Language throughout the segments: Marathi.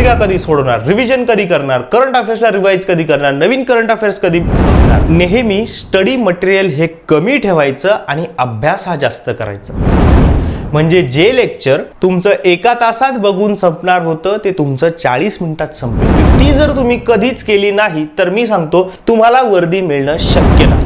पत्रिका कधी सोडवणार रिव्हिजन कधी करणार करंट अफेअर्सला रिवाईज कधी करणार नवीन करंट अफेअर्स कधी नेहमी स्टडी मटेरियल हे कमी ठेवायचं आणि अभ्यास हा जास्त करायचा. म्हणजे जे लेक्चर तुमचं एका तासात बघून संपणार होतं ते तुमचं चाळीस मिनिटात संपेल. ती जर तुम्ही कधीच केली नाही तर मी सांगतो तुम्हाला वर्दी मिळणं शक्य नाही.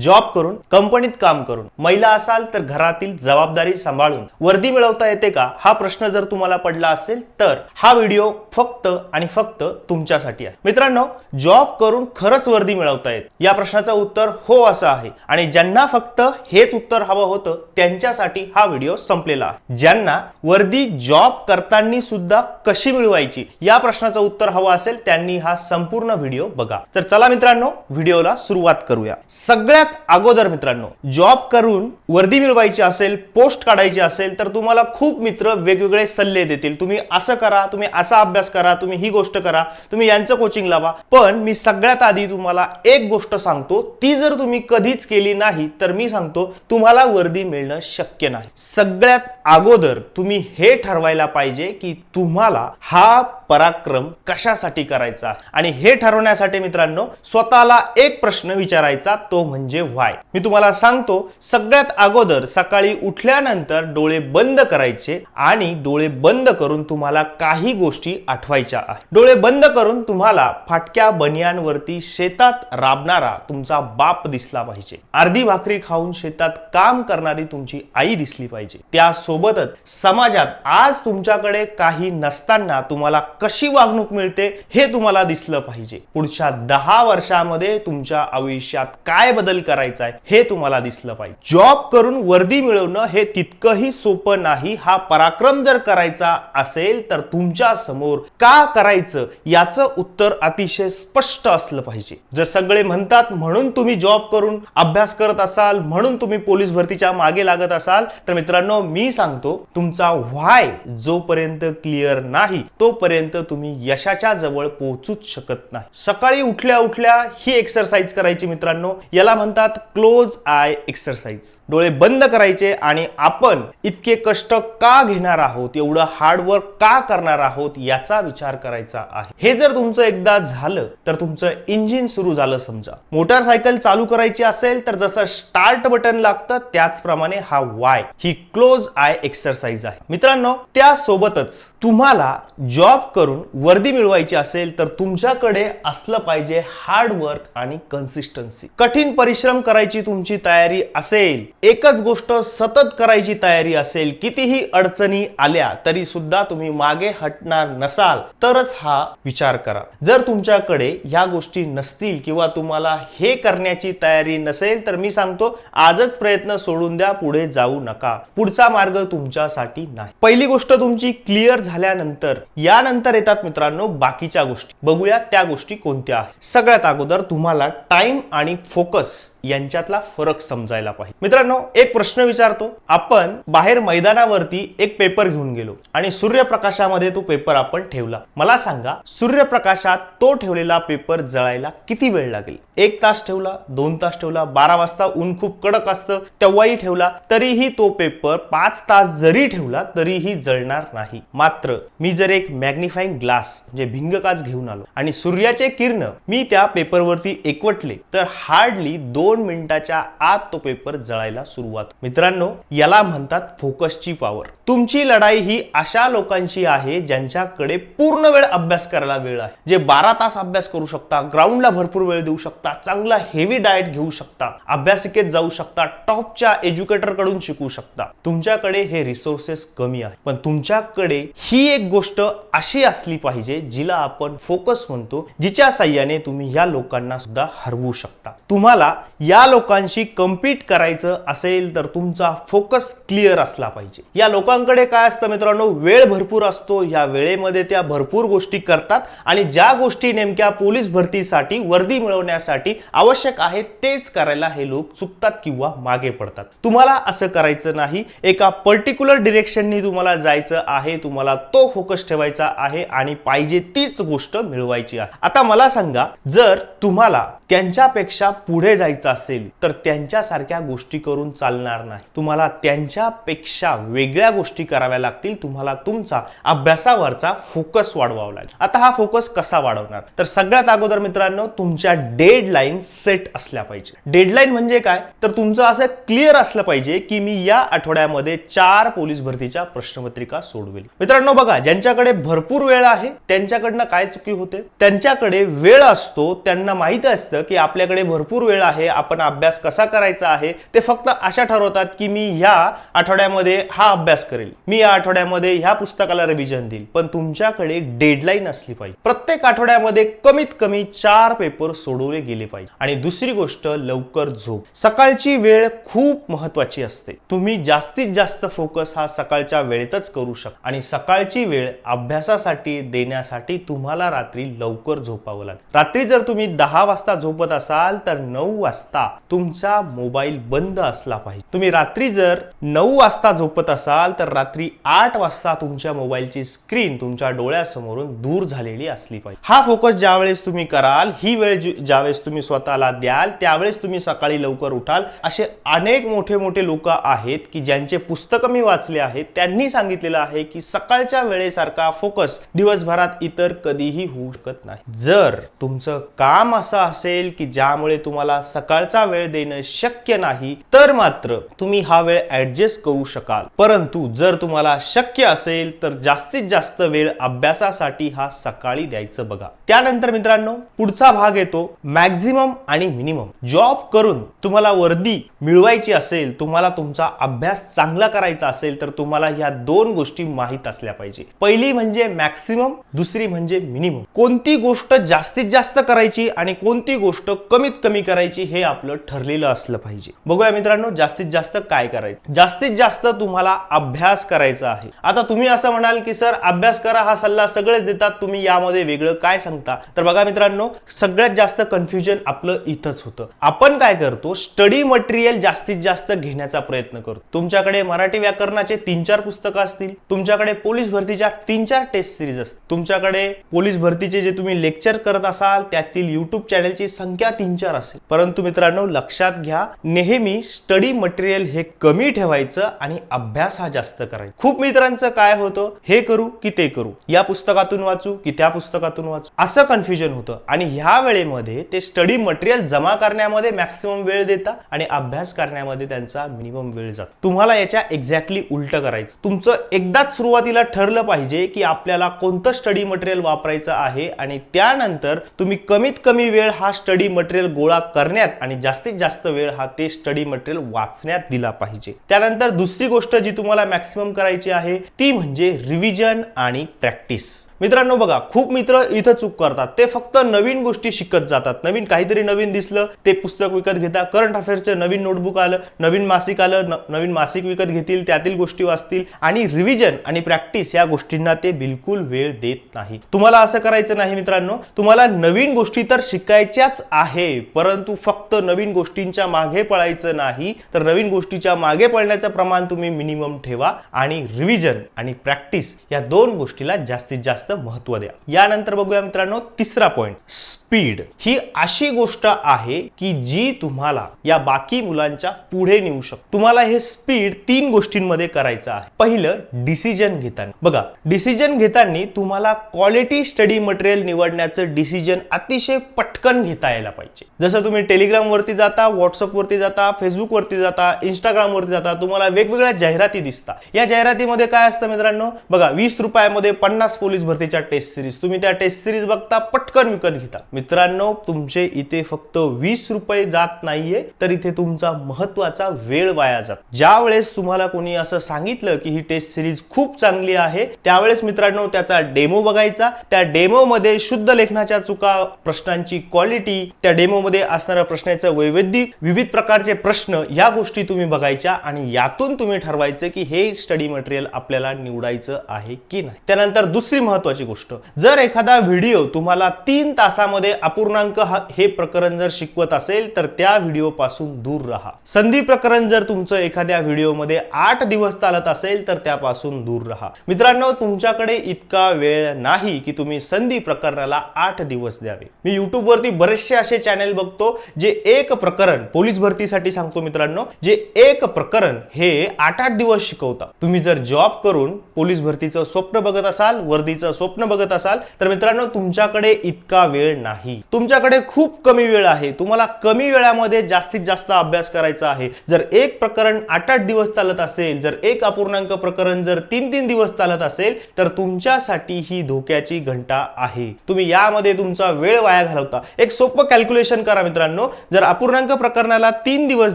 जॉब करून कंपनीत काम करून महिला असाल तर घरातील जबाबदारी सांभाळून वर्दी मिळवता येते का? हा प्रश्न जर तुम्हाला पडला असेल तर हा व्हिडिओ फक्त आणि फक्त तुमच्यासाठी आहे. मित्रांनो जॉब करून खरंच वर्दी मिळवता येत. या प्रश्नाचं उत्तर हो असं आहे. आणि ज्यांना फक्त हेच उत्तर हवं होतं त्यांच्यासाठी हा व्हिडिओ संपलेला आहे. ज्यांना वर्दी जॉब करताना सुद्धा कशी मिळवायची या प्रश्नाचं उत्तर हवं असेल त्यांनी हा संपूर्ण व्हिडिओ बघा. तर चला मित्रांनो व्हिडिओला सुरुवात करूया. सगळ्यात अगोदर मित्रांनो जॉब करून वर्दी मिळवायची असेल पोस्ट काढायची असेल तर तुम्हाला खूप मित्र वेगवेगळे सल्ले देतील. तुम्ही असं करा तुम्ही असा अभ्यास करा तुम्ही ही गोष्ट करा तुम्ही यांचं कोचिंग लावा. पण मी सगळ्यात आधी तुम्हाला एक गोष्ट सांगतो ती जर तुम्ही कधीच केली नाही तर मी सांगतो तुम्हाला वर्दी मिळणं शक्य नाही. सगळ्यात अगोदर तुम्ही हे ठरवायला पाहिजे की तुम्हाला हा पराक्रम कशासाठी करायचा? आणि हे ठरवण्यासाठी मित्रांनो स्वतःला एक प्रश्न विचारायचा तो म्हणजे व्हाय मी तुम्हाला सांगतो सगळ्यात अगोदर सकाळी उठल्यानंतर डोळे बंद करायचे आणि डोळे बंद करून तुम्हाला काही गोष्टी आठवायच्या आहेत. डोळे बंद करून तुम्हाला फाटक्या बनियांवरती शेतात राबणारा तुमचा बाप दिसला पाहिजे. अर्धी भाकरी खाऊन शेतात काम करणारी तुमची आई दिसली पाहिजे. त्यासोबतच समाजात आज तुमच्याकडे काही नसताना तुम्हाला कशी वागणूक मिळते हे तुम्हाला दिसलं पाहिजे. पुढच्या दहा वर्षामध्ये तुमच्या आयुष्यात काय बदल करायचा आहे हे तुम्हाला दिसलं पाहिजे. जॉब करून वर्दी मिळवणं हे तितकंही सोपं नाही. हा पराक्रम जर करायचा असेल तर तुमच्यासमोर का करायचं याचं उत्तर अतिशय स्पष्ट असलं पाहिजे. जर सगळे म्हणतात म्हणून तुम्ही जॉब करून अभ्यास करत असाल म्हणून तुम्ही पोलीस भरतीच्या मागे लागत असाल तर मित्रांनो मी सांगतो तुमचा व्हाय जोपर्यंत क्लिअर नाही तोपर्यंत तुम्ही यशाच्या जवळ पोहोचूच शकत नाही. सकाळी उठल्या उठल्या ही एक्सरसाइज करायची मित्रांनो. याला म्हणतात क्लोज आय एक्सरसाइज डोळे बंद करायचे आणि आपण इतके कष्ट का घेणार आहोत? एवढं हार्डवर्क का करणार आहोत? याचा विचार करायचा आहे. हे जर तुमचं एकदा झालं तर तुमचं इंजिन सुरू झालं समजा. मोटारसायकल चालू करायची असेल तर जसं स्टार्ट बटन लागतं त्याचप्रमाणे हा वाय ही क्लोज आय एक्सरसाइज आहे. मित्रांनो त्यासोबतच तुम्हाला जॉब करून वर्दी मिळवायची असेल तर तुमच्याकडे असलं पाहिजे हार्डवर्क आणि कन्सिस्टन्सी कठीण परिश्रम करायची तुमची तयारी असेल एकच गोष्ट सतत करायची तयारी असेल कितीही अडचणी आल्या तरी सुद्धा तुम्ही मागे हटणार नसाल तरच हा विचार करा. जर तुमच्याकडे ह्या गोष्टी नसतील किंवा तुम्हाला हे करण्याची तयारी नसेल तर मी सांगतो आजच प्रयत्न सोडून द्या पुढे जाऊ नका. पुढचा मार्ग तुमच्यासाठी नाही. पहिली गोष्ट तुमची क्लिअर झाल्यानंतर यानंतर येतात मित्रांनो बाकीच्या गोष्टी. बघूया त्या गोष्टी कोणत्या आहेत. सगळ्यात अगोदर तुम्हाला टाइम आणि फोकस यांच्यातला फरक समजायला पाहिजे. मित्रांनो एक प्रश्न विचारतो. आपण बाहेर मैदानावरती एक पेपर घेऊन गेलो आणि सूर्यप्रकाशामध्ये तो पेपर आपण ठेवला. मला सांगा सूर्यप्रकाशात तो ठेवलेला पेपर जळायला किती वेळ लागेल? एक तास ठेवला दोन तास ठेवला बारा वाजता ऊन खूप कडक असतं तेव्हाही ठेवला तरीही तो पेपर पाच तास जरी ठेवला तरीही जळणार नाही. मात्र मी जर एक मॅग्निफाईंग ग्लास म्हणजे भिंगकाच घेऊन आलो. आणि सूर्याचे किरण मी त्या पेपरवरती एकवटले. तर हार्डली दोन मिनिटाच्या आत तो पेपर जळायला सुरुवात. मित्रांनो याला म्हणतात फोकसची पॉवर तुमची लढाई ही अशा लोकांची आहे ज्यांच्याकडे पूर्ण वेळ अभ्यास करायला वेळ आहे. जे बारा तास अभ्यास करू शकता ग्राउंडला भरपूर वेळ देऊ शकता चांगला हेवी डाएट घेऊ शकता अभ्यासिकेत जाऊ शकता टॉपच्या एज्युकेटरकडून शिकू शकता. तुमच्याकडे हे रिसोर्सेस कमी आहे पण तुमच्याकडे ही एक गोष्ट अशी असली पाहिजे जिला आपण फोकस म्हणतो जिच्या साह्याने तुम्ही या लोकांना सुद्धा हरवू शकता. तुम्हाला या लोकांशी कम्पीट करायचं असेल तर तुमचा फोकस क्लिअर असला पाहिजे. या लोकांकडे काय असतं मित्रांनो? वेळ भरपूर असतो. या वेळेमध्ये त्या भरपूर गोष्टी करतात आणि ज्या गोष्टी नेमक्या पोलीस भरतीसाठी वर्दी मिळवण्यासाठी आवश्यक आहे तेच करायला हे लोक चुकतात किंवा मागे पडतात. तुम्हाला असं करायचं नाही. एका पर्टिक्युलर डिरेक्शननी तुम्हाला जायचं आहे तुम्हाला तो फोकस ठेवायचा आहे आहे आणि पाहिजे तीच गोष्ट मिळवायची आहे. आता मला सांगा जर तुम्हाला त्यांच्यापेक्षा पुढे जायचं असेल तर त्यांच्यासारख्या गोष्टी करून चालणार नाही. तुम्हाला त्यांच्यापेक्षा वेगळ्या गोष्टी कराव्या लागतील तुम्हाला तुमचा अभ्यासावरचा फोकस वाढवावा लागेल. आता हा फोकस कसा वाढवणार? तर सगळ्यात अगोदर मित्रांनो तुमच्या डेडलाईन सेट असल्या पाहिजे. डेडलाईन म्हणजे काय? तर तुमचं असं क्लिअर असलं पाहिजे की मी या आठवड्यामध्ये चार पोलीस भरतीच्या प्रश्नपत्रिका सोडवेल. मित्रांनो बघा ज्यांच्याकडे भरपूर वेळ आहे त्यांच्याकडनं काय चुकी होते? त्यांच्याकडे वेळ असतो त्यांना माहीत असतं की आपल्याकडे भरपूर वेळ आहे आपण अभ्यास कसा करायचा आहे ते फक्त अशा ठरवतात की मी या आठवड्यामध्ये हा अभ्यास करेल. मी या आठवड्यामध्ये ह्या पुस्तकाला रिव्हिजन देईल. पण तुमच्याकडे डेडलाईन असली पाहिजे. प्रत्येक आठवड्यामध्ये कमीत कमी चार पेपर सोडवले गेले पाहिजे. आणि दुसरी गोष्ट लवकर झोप. सकाळची वेळ खूप महत्वाची असते. तुम्ही जास्तीत जास्त फोकस हा सकाळच्या वेळेतच करू शकता. आणि सकाळची वेळ अभ्यासासाठी देण्यासाठी तुम्हाला रात्री लवकर झोपावं लागेल. रात्री जर तुम्ही दहा वाजता झोपत असाल तर नऊ वाजता तुमचा मोबाईल बंद असला पाहिजे. तुम्ही रात्री जर नऊ वाजता झोपत असाल तर रात्री आठ वाजता तुमच्या मोबाईलची स्क्रीन तुमच्या डोळ्यासमोरून दूर झालेली असली पाहिजे. हा फोकस ज्यावेळेस तुम्ही कराल ही वेळ ज्यावेळेस तुम्ही स्वतःला द्याल त्यावेळेस तुम्ही सकाळी लवकर उठाल. असे अनेक मोठे मोठे लोक आहेत की ज्यांचे पुस्तकं मी वाचले आहेत त्यांनी सांगितलेलं आहे की सकाळच्या वेळेसारखा फोकस दिवसभरात इतर कधीही होऊ शकत नाही. जर तुमचं काम असं असेल की ज्यामुळे तुम्हाला सकाळचा वेळ देणं शक्य नाही तर मात्र तुम्ही हा वेळ ऍडजस्ट करू शकाल. परंतु जर तुम्हाला शक्य असेल तर जास्तीत जास्त वेळ अभ्यासासाठी हा सकाळी द्यायचं बघा. त्यानंतर मित्रांनो पुढचा भाग येतो मॅक्झिमम आणि मिनिमम जॉब करून तुम्हाला वर्दी मिळवायची असेल तुम्हाला तुमचा अभ्यास चांगला करायचा असेल तर तुम्हाला ह्या दोन गोष्टी माहीत असल्या पाहिजे. पहिली म्हणजे मॅक्सिमम दुसरी म्हणजे मिनिमम कोणती गोष्ट जास्तीत जास्त करायची आणि कोणती गोष्ट कमीत कमी करायची हे आपलं ठरलेलं असलं पाहिजे. बघूया मित्रांनो जास्तीत जास्त काय करायचं? जास्तीत जास्त तुम्हाला अभ्यास करायचा आहे. आता तुम्ही असं म्हणाल की सर अभ्यास करा हा सल्ला सगळेच देतात तुम्ही यामध्ये वेगळं काय सांगता? तर बघा मित्रांनो सगळ्यात जास्त कन्फ्युजन आपलं इथंच होतं. आपण काय करतो स्टडी मटेरियल जास्तीत जास्त घेण्याचा प्रयत्न करतो. तुमच्याकडे मराठी व्याकरणाचे तीन चार पुस्तकं असतील तुमच्याकडे पोलीस भरतीच्या तीन चार टेस्ट सिरीज असतील तुमच्याकडे पोलीस भरतीचे जे तुम्ही लेक्चर करत असाल त्यातील युट्यूब चॅनलची संख्या तीन चार असेल. परंतु मित्रांनो लक्षात घ्या नेहमी स्टडी मटेरियल हे कमी ठेवायचं आणि अभ्यास हा जास्त करायचा. खूप मित्रांचं काय होतं? हे करू की ते करू. या पुस्तकातून वाचू की त्या पुस्तकातून वाचू? असं कन्फ्युजन होतं. आणि ह्या वेळेमध्ये ते स्टडी मटेरियल जमा करण्यामध्ये मॅक्सिमम वेळ देता आणि अभ्यास करण्यामध्ये त्यांचा मिनिमम वेळ जातो. तुम्हाला याच्या एक्झॅक्टली उलट करायचं. तुमचं एकदाच सुरुवातीला ठरलं पाहिजे की आपल्याला कोणतं स्टडी मटेरियल वापरायचं आहे आणि त्यानंतर तुम्ही कमीत कमी वेळ हा स्टडी मटेरियल गोळा करण्यात आणि जास्तीत जास्त वेळ हा ते स्टडी मटेरियल वाचण्यात दिला पाहिजे. त्यानंतर दुसरी गोष्ट जी तुम्हाला मॅक्सिमम करायची आहे ती म्हणजे रिव्हिजन आणि प्रॅक्टिस मित्रांनो बघा खूप मित्र इथं चूक करतात. ते फक्त नवीन गोष्टी शिकत जातात. नवीन काहीतरी नवीन दिसलं ते पुस्तक विकत घेता करंट अफेअर्सचं नवीन नोटबुक आलं नवीन मासिक आलं नवीन मासिक विकत घेतील त्यातील गोष्टी वाचतील आणि रिव्हिजन आणि प्रॅक्टिस या गोष्टींना ते बिलकुल वेळ देत नाही तुम्हाला असं करायचं नाही मित्रांनो. तुम्हाला नवीन गोष्टी तर शिकायच्याच आहे परंतु फक्त नवीन गोष्टींच्या मागे पळायचं नाही. तर नवीन गोष्टीच्या मागे पळण्याचं प्रमाण तुम्ही मिनिमम ठेवा. आणि रिव्हिजन आणि प्रॅक्टिस या दोन गोष्टीला जास्तीत जास्त महत्त्व द्या. यानंतर बघूया मित्रांनो तिसरा पॉईंट स्पीड ही अशी गोष्ट आहे की जी तुम्हाला या बाकी मुलांच्या पुढे नेऊ शकतो. तुम्हाला हे स्पीड तीन गोष्टींमध्ये करायचं आहे. पहिलं डिसिजन घेताना. बघा डिसिजन घेताना तुम्हाला क्वालिटी स्टडी मटेरियल निवडण्याचं डिसिजन अतिशय पटकन घेता यायला पाहिजे. जसं तुम्ही टेलिग्राम वरती जाता व्हॉट्सअप वरती जाता फेसबुक वरती जाता इंस्टाग्राम वरती जाता तुम्हाला वेगवेगळ्या जाहिराती दिसतात. या जाहिरातीमध्ये काय असतं मित्रांनो? बघा वीस रुपयामध्ये पन्नास पोलीस भरतीच्या टेस्ट सिरीज तुम्ही त्या टेस्ट सिरीज बघता पटकन विकत घेता. मित्रांनो तुमचे इथे फक्त वीस रुपये जात नाहीये तर इथे तुमचा महत्त्वाचा वेळ वाया जात. ज्या वेळेस तुम्हाला कोणी असं सांगितलं की ही टेस्ट सिरीज खूप चांगली आहे त्यावेळेस मित्रांनो त्याचा डेमो बघायचा. त्या डेमो मध्ये शुद्ध लेखनाच्या चुका प्रश्नांची क्वालिटी त्या डेमो मध्ये असणाऱ्या प्रश्नाचं वैविध्य विविध प्रकारचे प्रश्न या गोष्टी तुम्ही बघायच्या आणि यातून तुम्ही ठरवायचं की हे स्टडी मटेरियल आपल्याला निवडायचं आहे की नाही? त्यानंतर दुसरी महत्वाची गोष्ट जर एखादा व्हिडिओ तुम्हाला तीन तासामध्ये अपूर्णांक हे प्रकरण जर शिकवत असेल तर त्या व्हिडिओ पासून दूर राहा. संधी प्रकरण जर तुमचं एखाद्या व्हिडिओमध्ये आठ दिवस चालत असेल तर त्यापासून दूर राहा. मित्रांनो तुमच्याकडे इतका वेळ नाही की तुम्ही संधी प्रकरणाला आठ दिवस द्यावे. मी YouTube वरती बरेचसे असे चॅनेल बघतो जे एक प्रकरण पोलीस भरतीसाठी सांगतो मित्रांनो जे एक प्रकरण हे आठ आठ दिवस होता. तुम्ही जर जॉब करून पोलीस भरतीचं स्वप्न बघत असाल वर्दीचं स्वप्न बघत असाल तर मित्रांनो तुमच्याकडे इतका वेळ नाही. तुमच्याकडे खूप कमी वेळ आहे. तुम्हाला कमी वेळामध्ये जास्तीत जास्त अभ्यास करायचा आहे. जर एक प्रकरण आठ आठ दिवस चालत असेल जर एक अपूर्णांक प्रकरण जर तीन तीन दिवस चालत असेल तर तुमच्यासाठी ही धोक्याची घंटा आहे. तुम्ही यामध्ये तुमचा वेळ वाया घालवता. एक सोपं कॅल्क्युलेशन करा मित्रांनो. जर अपूर्णांक प्रकरणाला तीन दिवस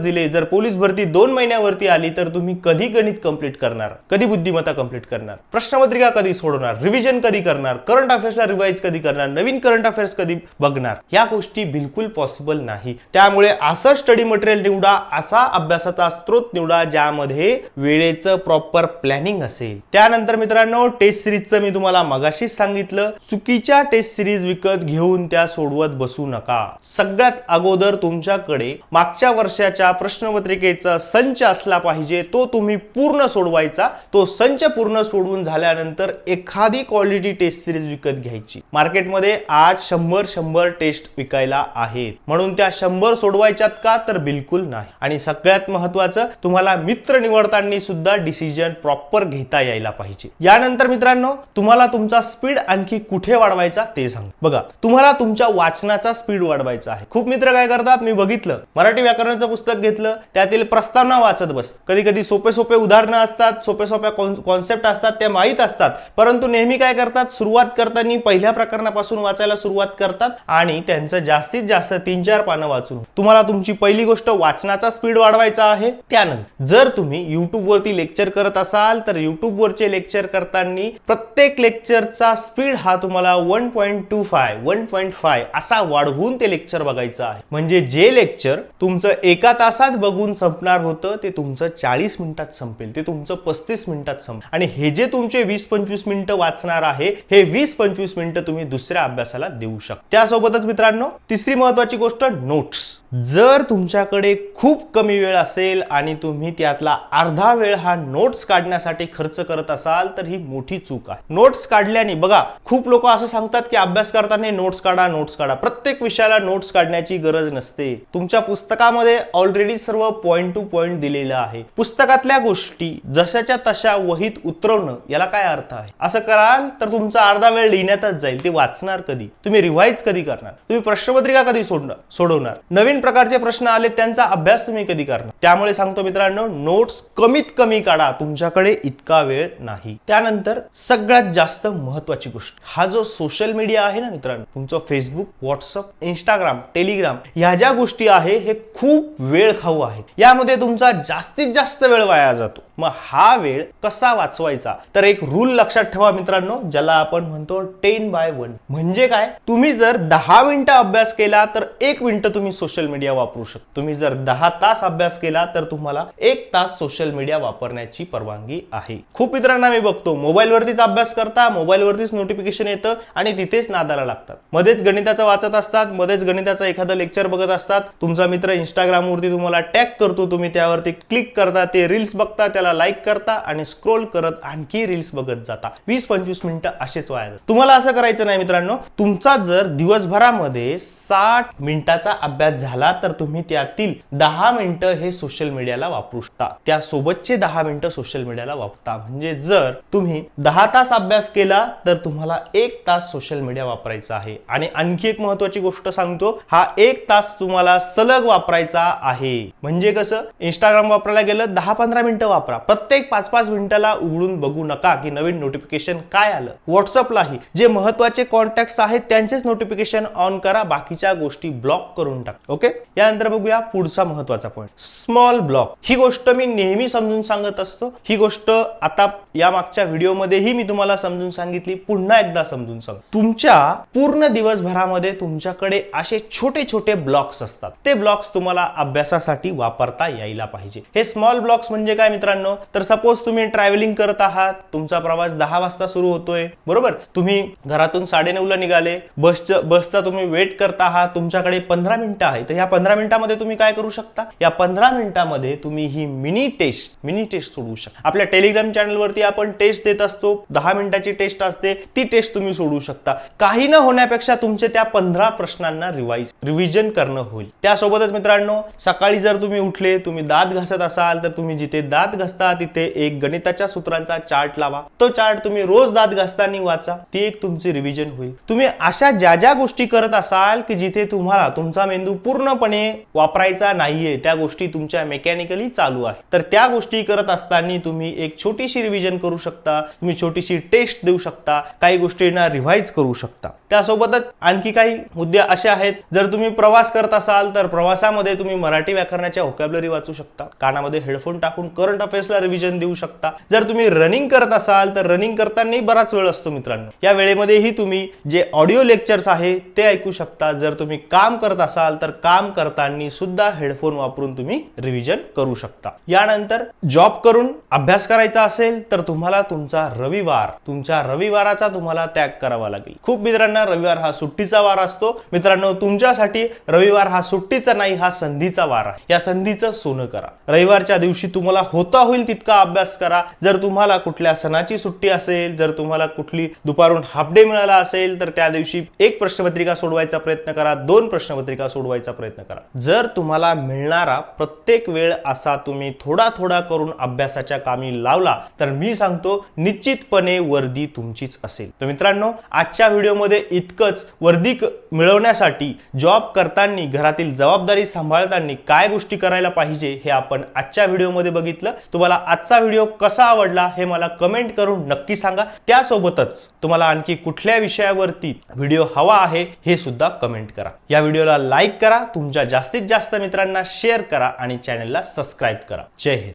दिले जर पोलीस भरती दोन महिन्यावरती आली तर तुम्ही कधी गणित कंप्लीट करणार? कधी बुद्धिमत्ता कंप्लीट करणार? प्रश्नपत्रिका कधी सोडवणार? रिव्हिजन कधी करणार? करंट अफेअर्सला रिवाईज कधी करणार? नवीन करंट अफेअर्स कधी बघणार? या गोष्टी बिलकुल पॉसिबल नाही. त्यामुळे असं स्टडी मटेरियल निवडा असा अभ्यासाचा स्रोत निवडा ज्यामध्ये वेळेचं प्रॉपर प्लॅनिंग असेल. त्यानंतर मित्रांनो टेस्ट सिरीजचं मी तुम्हाला मगाशीच सांगितलं. चुकीच्या टेस्ट सिरीज विकत घेऊन त्या सोडवत बसू नका. सगळ्यात अगोदर तुमच्याकडे मागच्या वर्षाच्या प्रश्नपत्रिकेचा संच असला पाहिजे तो तुम्ही पूर्ण सोडवायचा तो संच पूर्ण सोडवून झाल्यानंतर एखादी क्वालिटी टेस्ट सिरीज विकत घ्यायची. मार्केटमध्ये आज शंभर शंभर टेस्ट विकायला आहेत. म्हणून त्या शंभर सोडवायच्यात का? तर बिलकुल नाही. आणि सगळ्यात महत्वाचं तुम्हाला मित्र निवडताना सुद्धा डिसिजन प्रॉपर घेता यायला पाहिजे. यानंतर मित्रांनो तुम्हाला तुमचा स्पीड आणखी कुठे वाढवायचा ते सांग. बघा तुम्हाला तुमच्या वाचनाचा स्पीड वाढवायचा आहे. खूप मित्र काय करतात? मी बघितलं. मराठी व्याकरणाचं पुस्तक घेतलं. त्यातील प्रस्तावना वाचत बस कधी कधी सोपे सोपे उदाहरणं असतात सोप्या सोप्या कॉन्सेप्ट असतात त्या माहीत असतात. परंतु नेहमी काय करतात? सुरुवात करताना पहिल्या प्रकरणापासून वाचायला सुरुवात करतात आणि त्यांचं जास्तीत जास्त तीन चार पानं वाचून. तुम्हाला तुमची पहिली गोष्ट वाचनाचा स्पीड वाढवायचा आहे. त्यानंतर जर तुम्ही युट्यूबवरती लेक्चर करत असाल तर युट्यूबवरचे लेक्चर करताना प्रत्येक लेक्चरचा स्पीड हा तुम्हाला one point two five one point five असा वाढवून ते लेक्चर बघायचं आहे. म्हणजे जे लेक्चर तुमचं एका तासात बघून संपणार होतं ते तुमचं चाळीस मिनिटात संपेल. ते तुमचं पस्तीस मिनिटात संप आणि हे जे तुमचे वीस पंचवीस मिनिटं वाचणार आहे हे वीस पंचवीस मिनिटं तुम्ही दुसऱ्या अभ्यासाला देऊ शकता. त्यासोबतच मित्रांनो तिसरी महत्वाची गोष्ट नोट्स जर तुमच्याकडे खूप कमी वेळ असेल आणि तुम्ही त्यातला अर्धा वेळ हा नोट्स काढण्यासाठी खर्च करत असाल तर ही मोठी चूक आहे. नोट्स काढल्याने बघा खूप लोक असं सांगतात की अभ्यास करताना नोट्स काढा नोट्स काढा. प्रत्येक विषयाला नोट्स काढण्याची गरज नसते. तुमच्या पुस्तकामध्ये ऑलरेडी सर्व पॉइंट टू पॉइंट दिलेलं आहे. पुस्तकातल्या गोष्टी जशाच्या तशा वहीत उतरवणं याला काय अर्थ आहे? असं कराल तर तुमचा अर्धा वेळ लिहिण्यातच जाईल. ते वाचणार कधी? तुम्ही रिव्हाइज कधी करणार? तुम्ही प्रश्नपत्रिका कधी सोडणार सोडवणार? नवीन प्रकारचे प्रश्न आले त्यांचा अभ्यास तुम्ही कधी करणार? त्यामुळे सांगतो मित्रांनो नोट्स कमीत कमी काढा. तुमच्याकडे इतका वेळ नाही. त्यानंतर सगळ्यात जास्त महत्वाची गोष्ट. हा जो सोशल मीडिया आहे ना मित्रांनो तुमचं फेसबुक व्हॉट्सअप इंस्टाग्राम टेलिग्राम ह्या ज्या गोष्टी आहे हे खूप वेळ खाऊ आहेत. यामध्ये तुमचा जास्तीत जास्त वेळ वाया जातो. मग हा वेळ कसा वाचवायचा? तर एक रूल लक्षात ठेवा मित्रांनो ज्याला आपण म्हणतो टेन बाय वन म्हणजे काय? तुम्ही जर दहा मिनिटं अभ्यास केला तर एक मिनिटं तुम्ही सोशल मीडिया वापरू शकता. तुम्ही जर दहा तास अभ्यास केला तर तुम्हाला एक तास सोशल मीडिया वापरण्याची परवानगी आहे. खूप मित्रांना मी बघतो मोबाईलवरतीच अभ्यास करता मोबाईलवरतीच नोटिफिकेशन येतं आणि तिथेच नादाला लागतात. मध्येच गणिताचं वाचत असतात मध्येच गणिताचं एखादं लेक्चर बघत असतात. तुमचा मित्र इंस्टाग्रामवरती तुम्हाला टॅग करतो तुम्ही त्यावरती क्लिक करता ते रील्स बघता त्याला लाईक करता आणि स्क्रोल करत आणखी रील्स बघत जाता. वीस पंचवीस मिनिटं असेच वाया तुम्हाला असं करायचं नाही मित्रांनो. तुमचा जर दिवसभरामध्ये साठ मिनिटाचा अभ्यास झाला तर तुम्ही त्यातील दहा मिनिटं हे सोशल मीडियाला वापरू शकता. त्यासोबतचे दहा मिनिटं सोशल मीडियाला वापरता. म्हणजे जर तुम्ही दहा तास अभ्यास केला तर तुम्हाला एक तास सोशल मीडिया वापरायचा आहे. आणि आणखी एक महत्वाची गोष्ट सांगतो. हा एक तास तुम्हाला सलग वापरायचा आहे. म्हणजे कसं? इंस्टाग्राम वापरायला गेलं दहा पंधरा मिनिटं वापरा. प्रत्येक पाच पाच मिनिटाला उघडून बघू नका की नवीन नोटिफिकेशन काय आलं. व्हॉट्सअपलाही जे महत्त्वाचे कॉन्टॅक्ट आहेत त्यांचेच नोटिफिकेशन ऑन करा बाकीच्या गोष्टी ब्लॉक करून टाक. ओके यानंतर बघूया पुढचा महत्त्वाचा पॉईंट स्मॉल ब्लॉक ही गोष्ट मी नेहमी समजून सांगत असतो. ही गोष्ट आता या मागच्या व्हिडिओमध्येही मी तुम्हाला समजून सांगितली पुन्हा एकदा समजून सांग. तुमच्या पूर्ण दिवसभरामध्ये तुमच्याकडे असे छोटे छोटे ब्लॉक्स असतात. ते ब्लॉक्स तुम्हाला अभ्यासासाठी वापरता यायला पाहिजे. हे स्मॉल ब्लॉक्स म्हणजे काय मित्रांनो? तर सपोज तुम्ही ट्रॅव्हलिंग करत आहात तुमचा प्रवास दहा वाजता सुरू होतोय बरोबर? तुम्ही घरातून साडेनऊला निघाले बसचं बसचा तुम्ही वेट करता आहात तुमच्याकडे पंधरा मिनिटं आहे तर ह्या पंधरा मिनिटामध्ये तुम्ही काय करू शकता? या पंधरा मिनिटामध्ये तुम्ही ही मिनी टेस्ट मिनी टेस्ट सोडवू शकता. आपल्या टेलिग्राम चॅनलवरती आपण टेस्ट देत असतो. दहा मिनिटाची टेस्ट असते. ती टेस्ट तुम्ही सोडू शकता. काही न होण्यापेक्षा तुमचे त्या पंधरा प्रश्नांना रिवाइज रिव्हिजन करणं होईल. त्यासोबतच मित्रांनो सकाळी जर तुम्ही उठले तुम्ही दात घासत असाल तर तुम्ही जिथे दात घासता तिथे एक गणिताच्या सूत्रांचा चार्ट लावा. तो चार्ट तुम्ही रोज दात घासताना वाचा. ती एक तुमची रिव्हिजन होईल. तुम्ही अशा ज्या ज्या गोष्टी करत असाल की जिथे तुम्हाला तुमचा मेंदू पूर्णपणे वापरायचा नाहीये त्या गोष्टी तुमच्या मेकॅनिकली चालू आहे तर त्या गोष्टी करत असताना तुम्ही एक छोटीशी रिव्हिजन करू शकता. तुम्ही छोटीशी टेस्ट देऊ शकता. काही गोष्टींना रिव्हाइज करू शकता. त्यासोबतच आणखी काही मुद्दे असे आहेत. जर तुम्ही प्रवास करत असाल तर प्रवासामध्ये तुम्ही मराठी व्याकरणाच्या व्होकॅबलरी वाचू शकता. कानामध्ये हेडफोन टाकून करंट ला रिव्हिजन देऊ शकता. जर तुम्ही रनिंग करत असाल तर रनिंग करतानाही बराच वेळ असतो मित्रांनो. या वेळेमध्येही तुम्ही जे ऑडिओ लेक्चर्स आहे ते ऐकू शकता. जर तुम्ही काम करत असाल तर काम करताना सुद्धा हेडफोन वापरून तुम्ही रिव्हिजन करू शकता. यानंतर जॉब करून अभ्यास करायचा असेल तर तुम्हाला तुमचा रविवार तुमच्या रविवाराचा तुम्हाला त्याग करावा लागेल. खूप मित्रांना रविवार हा सुट्टीचा वार असतो. मित्रांनो तुमच्यासाठी रविवार हा सुट्टीचा नाही हा संधीचा वार आहे. या संधीचं सोनं करा. रविवारच्या दिवशी तुम्हाला होता होईल तितका अभ्यास करा. जर तुम्हाला कुठल्या सणाची सुट्टी असेल जर तुम्हाला कुठली दुपारून हाफ डे मिळाला असेल तर त्या दिवशी एक प्रश्नपत्रिका सोडवायचा प्रयत्न करा दोन प्रश्नपत्रिका सोडवायचा प्रयत्न करा. जर तुम्हाला मिळणारा प्रत्येक वेळ असा तुम्ही थोडा थोडा करून अभ्यासाच्या कामी लावला तर मी सांगतो निश्चितपणे वर्दी तुमचीच असेल. तर मित्रांनो आजच्या व्हिडिओमध्ये इतकंच. वर्दी मिळवण्यासाठी जॉब करताना घरातील जबाबदारी सांभाळताना काय गोष्टी करायला पाहिजे हे आपण आजच्या व्हिडिओमध्ये बघितलं. तुम्हाला तुम्हाला आजचा व्हिडिओ कसा आवडला हे मला कमेंट करून नक्की सांगा. त्यासोबतच तुम्हाला आणखी कुठल्या विषयावरती व्हिडिओ हवा आहे हे सुद्धा कमेंट करा. या व्हिडिओला लाईक करा तुमच्या जास्तीत जास्त मित्रांना शेअर करा आणि चॅनलला सबस्क्राईब करा. जय हिंद.